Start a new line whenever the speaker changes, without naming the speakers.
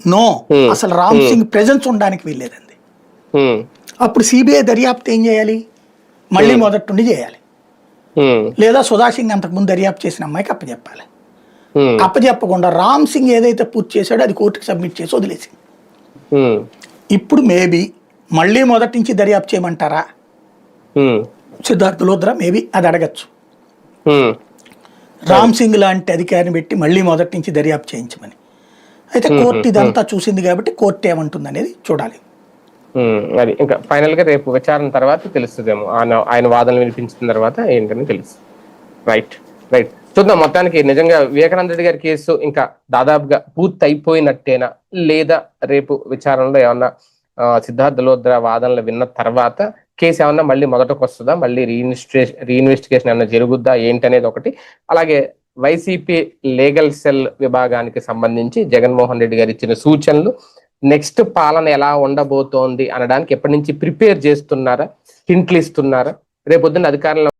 No. అసలు Ram Singh presence ఉండడానికి వీల్లేదండి. అప్పుడు సిబిఐ దర్యాప్తు ఏం చేయాలి? మళ్ళీ మొదటి నుండి చేయాలి. లేదా సుధా సింగ్ అంతకుముందు దర్యాప్తు చేసిన అమ్మాయికి అప్పచెప్పాలి అప్పచెప్పకుండా రామ్ సింగ్ ఏదైతే పూర్తి చేశాడో అది కోర్టుకి సబ్మిట్ చేసి వదిలేసి
ఉమ్,
ఇప్పుడు మేబీ మళ్ళీ మొదటి నుంచి దర్యాప్తు చేయమంటారా? సిద్ధార్థ్ లోద్రా మేబీ అది అడగచ్చు. రామ్ సింగ్ లాంటి అధికారిని పెట్టి మళ్ళీ మొదటి నుంచి దర్యాప్తు చేయించమని. అయితే కోర్టు ఇదంతా చూసింది కాబట్టి కోర్టు ఏమంటుంది అనేది చూడాలి
అది ఇంకా ఫైనల్గా రేపు విచారణ తర్వాత తెలుస్తుందేమో. ఆయన ఆయన వాదనలు వినిపించిన తర్వాత ఏంటని తెలుసు. రైట్ రైట్ చూద్దాం మొత్తానికి నిజంగా వివేకానంద రెడ్డి గారి కేసు ఇంకా దాదాపుగా పూర్తి అయిపోయినట్టేనా లేదా రేపు విచారణలో ఏమన్నా సిద్ధార్థ లోద్రా వాదనలు విన్న తర్వాత కేసు ఏమన్నా మళ్ళీ మొదటకు వస్తుందా? మళ్ళీ రీఇన్వెస్టిగేషన్ రీఇన్వెస్టిగేషన్ ఏమన్నా జరుగుద్దా? ఏంటనేది ఒకటి. అలాగే వైసీపీ లీగల్ సెల్ విభాగానికి సంబంధించి జగన్మోహన్ రెడ్డి గారు ఇచ్చిన సూచనలు నెక్స్ట్ పాలన ఎలా ఉండబోతోంది అనడానికి ఎప్పటి నుంచి ప్రిపేర్ చేస్తున్నారా హింట్లు ఇస్తున్నారా? రేపొద్దున అధికారంలో